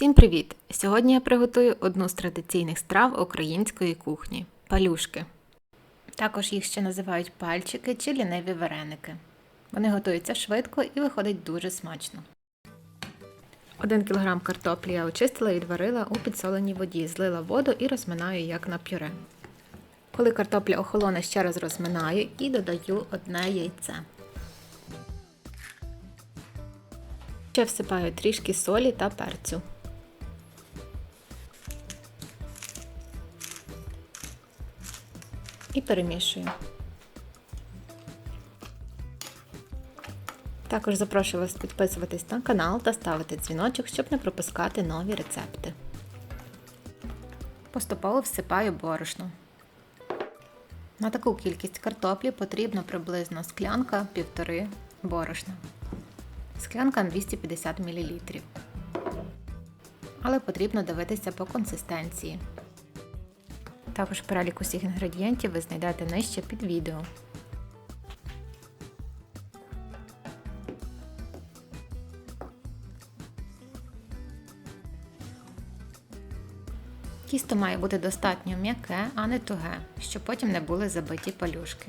Всім привіт! Сьогодні я приготую одну з традиційних страв української кухні палюшки. Також їх ще називають пальчики чи ліниві вареники. Вони готуються швидко і виходить дуже смачно. 1 кг картоплі я очистила і відварила у підсоленій воді, злила воду і розминаю як на пюре. Коли картопля охолоне, ще раз розминаю і додаю одне яйце. Ще всипаю трішки солі та перцю. І перемішую. Також запрошую вас підписуватись на канал та ставити дзвіночок, щоб не пропускати нові рецепти. Поступово всипаю борошно. На таку кількість картоплі потрібно приблизно склянка півтори борошна. Склянка 250 мл. Але потрібно дивитися по консистенції. Також перелік усіх інгредієнтів ви знайдете нижче під відео. Тісто має бути достатньо м'яке, а не туге, щоб потім не були забиті палюшки.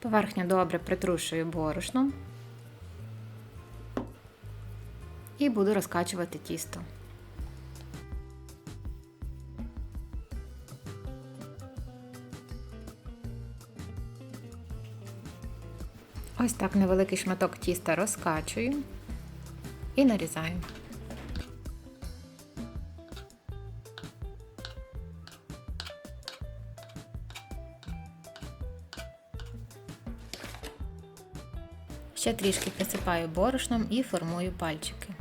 Поверхню добре притрушую борошном і буду розкачувати тісто. Ось так невеликий шматок тіста розкачую і нарізаю. Ще трішки присипаю борошном і формую пальчики.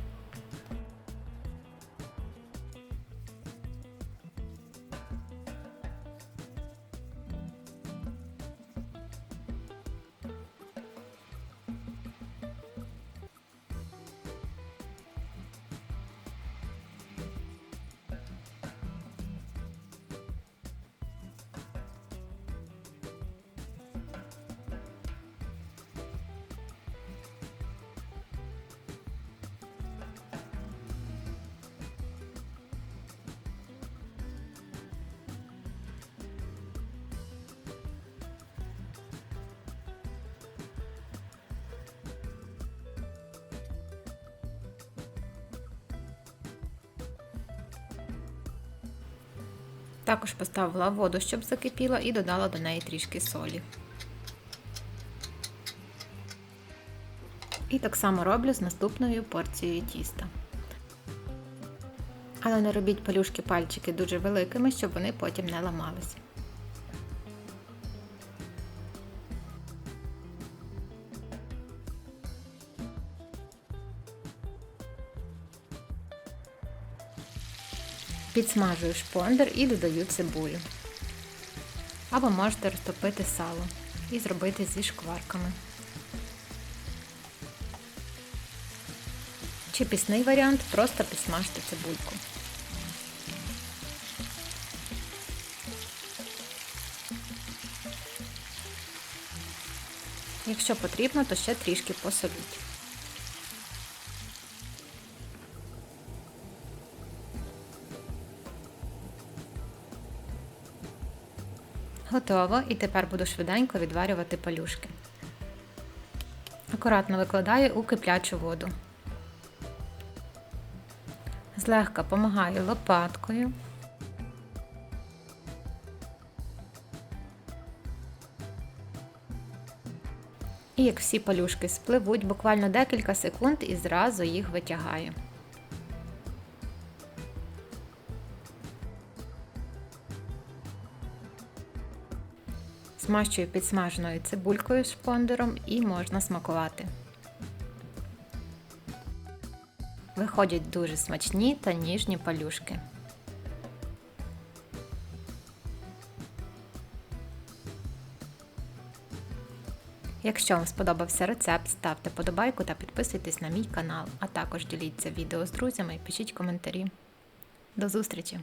Також поставила воду, щоб закипіла, і додала до неї трішки солі. І так само роблю з наступною порцією тіста. Але не робіть палюшки пальчики дуже великими, щоб вони потім не ламалися. Підсмажую шпондер і додаю цибулю. Або можете розтопити сало і зробити зі шкварками. Чи пісний варіант, просто підсмажте цибульку. Якщо потрібно, то ще трішки посоліть. Готово, і тепер буду швиденько відварювати палюшки. Акуратно викладаю у киплячу воду. Злегка помагаю лопаткою. І як всі палюшки спливуть, буквально декілька секунд і зразу їх витягаю. Змащую підсмаженою цибулькою шпондером і можна смакувати. Виходять дуже смачні та ніжні палюшки. Якщо вам сподобався рецепт, ставте подобайку та підписуйтесь на мій канал, а також діліться відео з друзями і пишіть коментарі. До зустрічі!